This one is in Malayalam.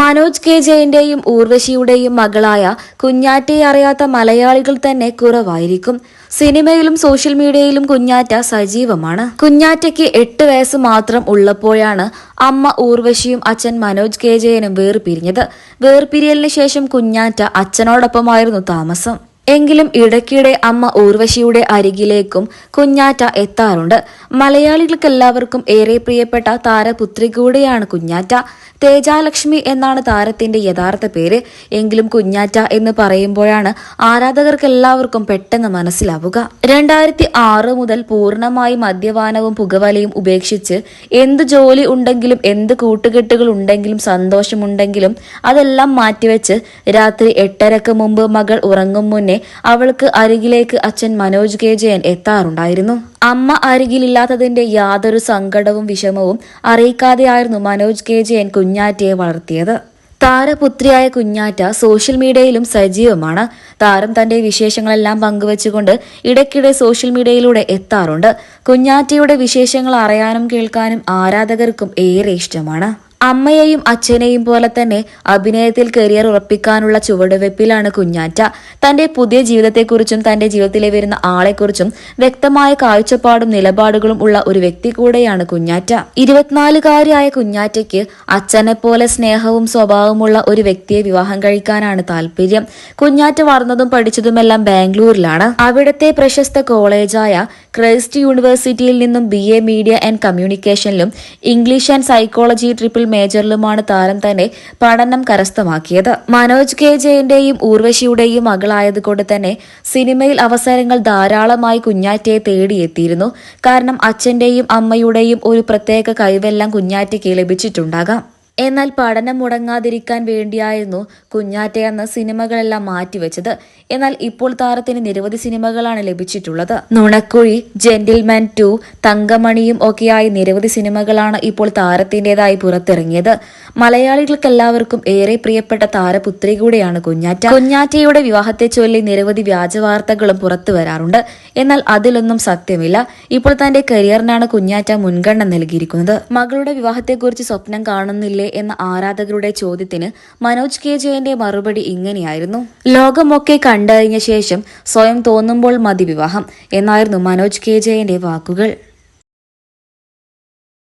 മനോജ് കെ ജയന്റെയും ഊർവശിയുടെയും മകളായ കുഞ്ഞാറ്റയെ അറിയാത്ത മലയാളികൾ തന്നെ കുറവായിരിക്കും. സിനിമയിലും സോഷ്യൽ മീഡിയയിലും കുഞ്ഞാറ്റ സജീവമാണ്. കുഞ്ഞാറ്റയ്ക്ക് എട്ട് വയസ്സ് മാത്രം ഉള്ളപ്പോഴാണ് അമ്മ ഊർവശിയും അച്ഛൻ മനോജ് കെ ജയനും വേർപിരിഞ്ഞത്. വേർപിരിയലിന് ശേഷം കുഞ്ഞാറ്റ അച്ഛനോടൊപ്പമായിരുന്നു താമസം. എങ്കിലും ഇടയ്ക്കിടെ അമ്മ ഊർവശിയുടെ അരികിലേക്കും കുഞ്ഞാറ്റ എത്താറുണ്ട്. മലയാളികൾക്കെല്ലാവർക്കും ഏറെ പ്രിയപ്പെട്ട താരപുത്രി കൂടെയാണ് കുഞ്ഞാറ്റ. തേജാലക്ഷ്മി എന്നാണ് താരത്തിന്റെ യഥാർത്ഥ പേര്. എങ്കിലും കുഞ്ഞാറ്റ എന്ന് പറയുമ്പോഴാണ് ആരാധകർക്കെല്ലാവർക്കും പെട്ടെന്ന് മനസ്സിലാവുക. രണ്ടായിരത്തി ആറ് മുതൽ പൂർണമായി മദ്യപാനവും പുകവലയും ഉപേക്ഷിച്ച് എന്ത് ജോലി ഉണ്ടെങ്കിലും എന്ത് കൂട്ടുകെട്ടുകൾ ഉണ്ടെങ്കിലും സന്തോഷമുണ്ടെങ്കിലും അതെല്ലാം മാറ്റിവെച്ച് രാത്രി എട്ടരക്ക് മുമ്പ് മകൾ ഉറങ്ങും മുന്നേ അവൾക്ക് അരികിലേക്ക് അച്ഛൻ മനോജ് കെ. ജയൻ എത്താറുണ്ടായിരുന്നു. അമ്മ അരികിലില്ലാത്തതിന്റെ യാതൊരു സങ്കടവും വിഷമവും അറിയിക്കാതെയായിരുന്നു മനോജ് കെ. ജയൻ കുഞ്ഞാറ്റയെ വളർത്തിയത്. താരപുത്രിയായ കുഞ്ഞാറ്റ സോഷ്യൽ മീഡിയയിലും സജീവമാണ്. താരം തന്റെ വിശേഷങ്ങളെല്ലാം പങ്കുവച്ചുകൊണ്ട് ഇടയ്ക്കിടെ സോഷ്യൽ മീഡിയയിലൂടെ എത്താറുണ്ട്. കുഞ്ഞാറ്റയുടെ വിശേഷങ്ങൾ അറിയാനും കേൾക്കാനും ആരാധകർക്കും ഏറെ ഇഷ്ടമാണ്. അമ്മയെയും അച്ഛനെയും പോലെ തന്നെ അഭിനയത്തിൽ കരിയർ ഉറപ്പിക്കാനുള്ള ചുവടുവെപ്പിലാണ് കുഞ്ഞാറ്റ. തന്റെ പുതിയ ജീവിതത്തെക്കുറിച്ചും തന്റെ ജീവിതത്തിലെ വരുന്ന ആളെക്കുറിച്ചും വ്യക്തമായ കാഴ്ചപ്പാടും നിലപാടുകളും ഉള്ള ഒരു വ്യക്തി കൂടെയാണ് കുഞ്ഞാറ്റ. ഇരുപത്തിനാലുകാരിയായ കുഞ്ഞാറ്റയ്ക്ക് അച്ഛനെ പോലെ സ്നേഹവും സ്വഭാവമുള്ള ഒരു വ്യക്തിയെ വിവാഹം കഴിക്കാനാണ് താല്പര്യം. കുഞ്ഞാറ്റ വളർന്നതും പഠിച്ചതുമെല്ലാം ബാംഗ്ലൂരിലാണ്. അവിടുത്തെ പ്രശസ്ത കോളേജായ ക്രൈസ്റ്റ് യൂണിവേഴ്സിറ്റിയിൽ നിന്നും ബി എ മീഡിയ ആൻഡ് കമ്മ്യൂണിക്കേഷനിലും ഇംഗ്ലീഷ് ആൻഡ് സൈക്കോളജി ട്രിപ്പിൾ മേജറിലുമാണ് താരം തന്നെ പഠനം കരസ്ഥമാക്കിയത്. മനോജ് കെ ജയന്റെയും ഊർവശിയുടെയും മകളായതുകൊണ്ട് തന്നെ സിനിമയിൽ അവസരങ്ങൾ ധാരാളമായി കുഞ്ഞാറ്റയെ തേടിയെത്തിയിരുന്നു. കാരണം അച്ഛന്റെയും അമ്മയുടെയും ഒരു പ്രത്യേക കഴിവെല്ലാം കുഞ്ഞാറ്റയ്ക്ക് ലഭിച്ചിട്ടുണ്ടാകാം. എന്നാൽ പഠനം മുടങ്ങാതിരിക്കാൻ വേണ്ടിയായിരുന്നു കുഞ്ഞാറ്റ എന്ന സിനിമകളെല്ലാം മാറ്റിവെച്ചത്. എന്നാൽ ഇപ്പോൾ താരത്തിന് നിരവധി സിനിമകളാണ് ലഭിച്ചിട്ടുള്ളത്. നുണക്കുഴി ജെന്റിൽമാൻ ടു തങ്കമണിയും ഒക്കെയായി നിരവധി സിനിമകളാണ് ഇപ്പോൾ താരത്തിന്റേതായി പുറത്തിറങ്ങിയത്. മലയാളികൾക്കെല്ലാവർക്കും ഏറെ പ്രിയപ്പെട്ട താരപുത്രി കൂടെയാണ് കുഞ്ഞാറ്റ. കുഞ്ഞാറ്റയുടെ വിവാഹത്തെ ചൊല്ലി നിരവധി വ്യാജ വാർത്തകളും പുറത്തു വരാറുണ്ട്. എന്നാൽ അതിലൊന്നും സത്യമില്ല. ഇപ്പോൾ തന്റെ കരിയറിനാണ് കുഞ്ഞാറ്റ മുൻഗണന നൽകിയിരിക്കുന്നത്. മകളുടെ വിവാഹത്തെക്കുറിച്ച് സ്വപ്നം കാണുന്നില്ലേ എന്ന ആരാധകരുടെ ചോദ്യത്തിന് മനോജ് കെ ജയന്റെ മറുപടി ഇങ്ങനെയായിരുന്നു. ലോകമൊക്കെ കണ്ടറിഞ്ഞ ശേഷം സ്വയം തോന്നുമ്പോൾ മതി വിവാഹം എന്നായിരുന്നു മനോജ് കെ ജയന്റെ വാക്കുകൾ.